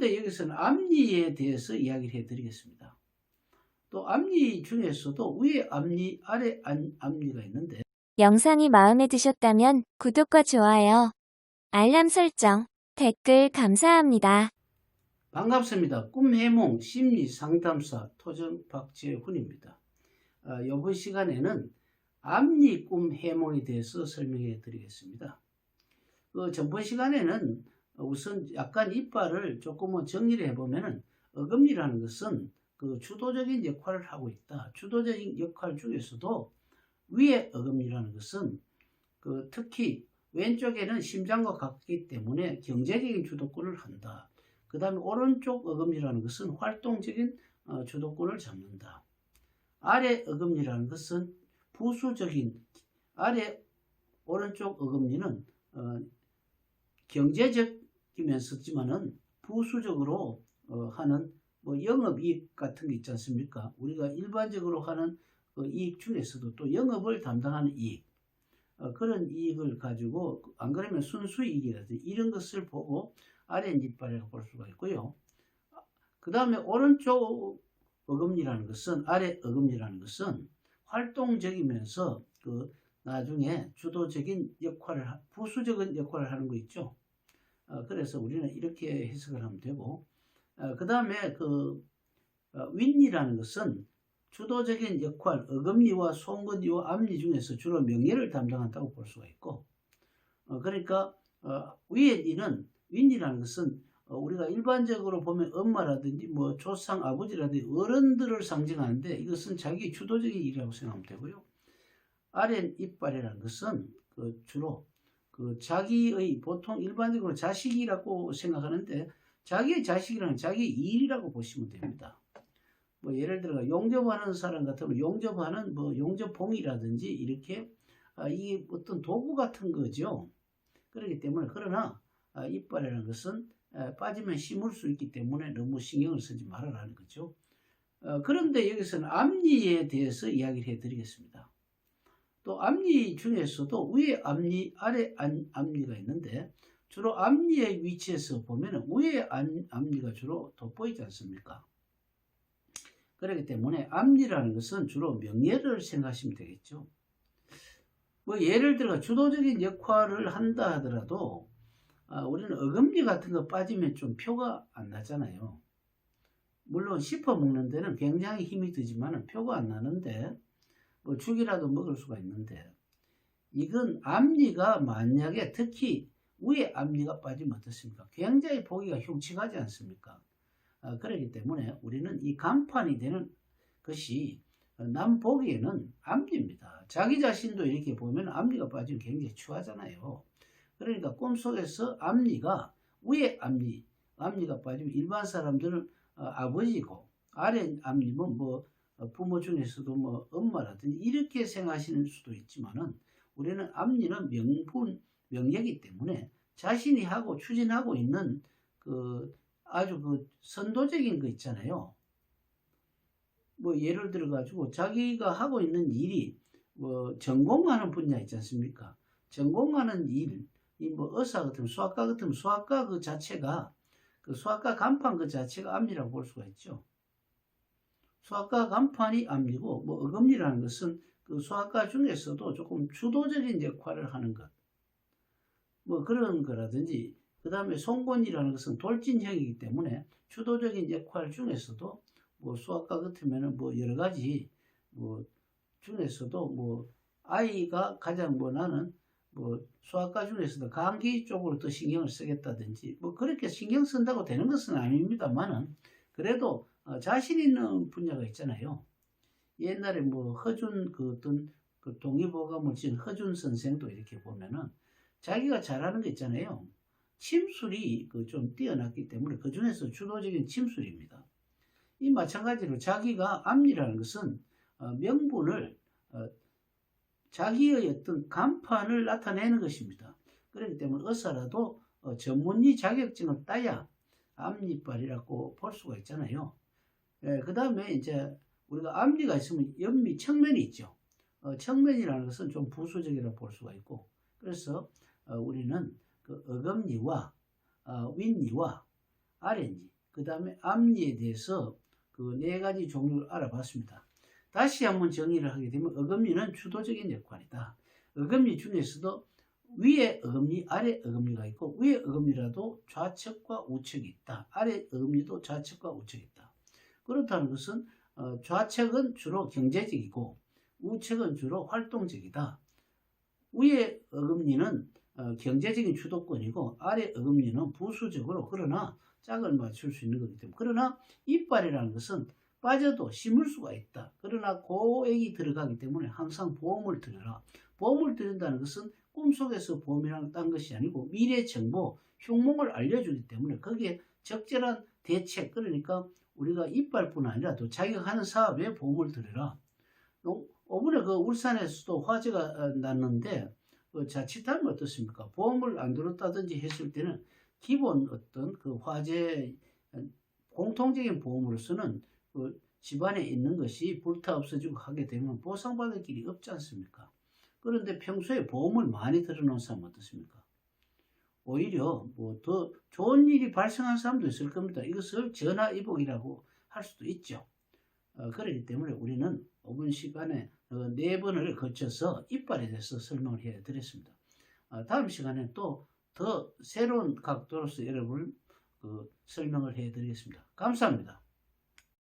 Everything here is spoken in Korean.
그런데 여기서는 앞니에 대해서 이야기를 해드리겠습니다. 또 앞니 중에서도 위에 앞니, 아래 안- 앞니가 있는데 영상이 마음에 드셨다면 구독과 좋아요, 알람 설정, 댓글 감사합니다. 반갑습니다. 꿈해몽 심리상담사 토정 박재훈입니다. 어, 이번 시간에는 앞니 꿈해몽에 대해서 설명해 드리겠습니다. 그 전번 시간에는 우선 약간 이빨을 조금은 정리를 해보면은 어금니라는 것은 그 주도적인 역할을 하고 있다. 주도적인 역할 중에서도 위에 어금니라는 것은 그 특히 왼쪽에는 심장과 같기 때문에 경제적인 주도권을 한다. 그 다음에 오른쪽 어금니라는 것은 활동적인 어, 주도권을 잡는다. 아래 어금니라는 것은 부수적인 아래 오른쪽 어금니는 어, 경제적 이면서지만은 부수적으로 어, 하는 뭐 영업이익 같은 게 있지 않습니까? 우리가 일반적으로 하는 그 이익 중에서도 또 영업을 담당하는 이익 어, 그런 이익을 가지고 안 그러면 순수이익이라든지 이런 것을 보고 아래 이빨이라고 볼 수가 있고요. 그 다음에 오른쪽 어금니라는 것은 아래 어금니라는 것은 활동적이면서 그 나중에 주도적인 역할을 하- 부수적인 역할을 하는 거 있죠. 어, 그래서 우리는 이렇게 해석을 하면 되고 그 다음에 그 어, 윗니라는 것은 주도적인 역할 어금니와 송근니와 앞니 중에서 주로 명예를 담당한다고 볼 수가 있고 어, 그러니까 어, 위에 니는 윗니라는 것은 어, 우리가 일반적으로 보면 엄마라든지 뭐 조상 아버지라든지 어른들을 상징하는데 이것은 자기 주도적인 일이라고 생각하면 되고요. 아래 이빨이라는 것은 그 주로 그 자기의 보통 일반적으로 자식이라고 생각하는데 자기의 자식이라는 자기 일이라고 보시면 됩니다. 뭐 예를 들어 용접하는 사람 같으면 용접하는 뭐 용접봉이라든지 이렇게 아, 이게 어떤 도구 같은 거죠. 그렇기 때문에 그러나 아, 이빨이라는 것은 에, 빠지면 심을 수 있기 때문에 너무 신경을 쓰지 말아라는 거죠. 어, 그런데 여기서는 앞니에 대해서 이야기를 해드리겠습니다. 또 앞니 중에서도 위에 앞니, 아래 안- 앞니가 있는데 주로 앞니의 위치에서 보면 위에 안- 앞니가 주로 돋보이지 않습니까? 그렇기 때문에 앞니라는 것은 주로 명예를 생각하시면 되겠죠. 뭐 예를 들어 주도적인 역할을 한다 하더라도 아, 우리는 어금니 같은 거 빠지면 좀 표가 안 나잖아요. 물론 씹어 먹는 데는 굉장히 힘이 들지만 표가 안 나는데 뭐 죽이라도 먹을 수가 있는데 이건 앞니가 만약에 특히 위에 앞니가 빠지면 어떻습니까? 굉장히 보기가 흉측하지 않습니까? 아, 그렇기 때문에 우리는 이 간판이 되는 것이 남 보기에는 앞니입니다. 자기 자신도 이렇게 보면 앞니가 빠지면 굉장히 추하잖아요. 그러니까 꿈속에서 앞니가 위에 앞니, 앞니가 빠지면 일반 사람들은 어, 아버지고 아래 앞니면 뭐 어, 부모 중에서도 뭐 엄마라든지 이렇게 생각하시는 수도 있지만은 우리는 앞니는 명분, 명예이기 때문에 자신이 하고 추진하고 있는 그 아주 그 선도적인 거 있잖아요. 뭐 예를 들어 가지고 자기가 하고 있는 일이 뭐 전공하는 분야 있지 않습니까? 전공하는 일, 이뭐 의사 같으면 수학과 같으면 수학과 그 자체가 그 수학과 간판 그 자체가 앞니라고 볼 수가 있죠. 수학과 간판이 앞니고 뭐 어금니라는 것은 그 수학과 중에서도 조금 주도적인 역할을 하는 것. 뭐 그런 거라든지 그 다음에 송곳니라는 것은 돌진형이기 때문에 주도적인 역할 중에서도 뭐 수학과 같으면은 뭐 여러 가지 뭐 중에서도 뭐 아이가 가장 뭐 나는 뭐 수학과 중에서도 감기 쪽으로 더 신경을 쓰겠다든지 뭐 그렇게 신경 쓴다고 되는 것은 아닙니다만은 그래도 어, 자신 있는 분야가 있잖아요. 옛날에 뭐 허준 그 어떤 그 동의보감을 지은 허준 선생도 이렇게 보면은 자기가 잘하는 게 있잖아요. 침술이 그 좀 뛰어났기 때문에 그 중에서 주도적인 침술입니다. 이 마찬가지로 자기가 앞니라는 것은 어, 명분을 어, 자기의 어떤 간판을 나타내는 것입니다. 그렇기 때문에 의사라도 어, 전문의 자격증을 따야 앞니빨이라고 볼 수가 있잖아요. 그 다음에 이제 우리가 앞니가 있으면 옆니 측면이 있죠. 어, 측면이라는 것은 좀 부수적이라고 볼 수가 있고 그래서 어, 우리는 그 어금니와 어, 윗니와 아랫니, 그 다음에 앞니에 대해서 그 네 가지 종류를 알아봤습니다. 다시 한번 정리를 하게 되면 어금니는 주도적인 역할이다. 어금니 중에서도 위에 어금니, 아래 어금니가 있고 위에 어금니라도 좌측과 우측이 있다. 아래 어금니도 좌측과 우측이 있다. 그렇다는 것은 어, 좌측은 주로 경제적이고 우측은 주로 활동적이다. 위에 어금니는 어, 경제적인 주도권이고 아래 어금니는 부수적으로 그러나 짝을 맞출 수 있는 거기 때문에 그러나 이빨이라는 것은 빠져도 심을 수가 있다. 그러나 고액이 들어가기 때문에 항상 보험을 들여라. 보험을 들인다는 것은 꿈속에서 보험이라는 딴 것이 아니고 미래 정보, 흉몽을 알려주기 때문에 거기에 적절한 대책, 그러니까 우리가 이빨뿐 아니라 또 자기가 하는 사업에 보험을 들여라. 어, 이번에 그 울산에서도 화재가 어, 났는데 그 자칫하면 어떻습니까? 보험을 안 들었다든지 했을 때는 기본 어떤 그 화재 어, 공통적인 보험으로서는 그 집안에 있는 것이 불타 없어지고 하게 되면 보상받을 길이 없지 않습니까? 그런데 평소에 보험을 많이 들어놓은 사람 어떻습니까? 오히려 뭐 더 좋은 일이 발생한 사람도 있을 겁니다. 이것을 전화위복이라고 할 수도 있죠. 어, 그렇기 때문에 우리는 이번 시간에 어, 네 번을 거쳐서 이빨에 대해서 설명을 해 드렸습니다. 어, 다음 시간에 또 더 새로운 각도로서 여러분을 그 설명을 해 드리겠습니다. 감사합니다.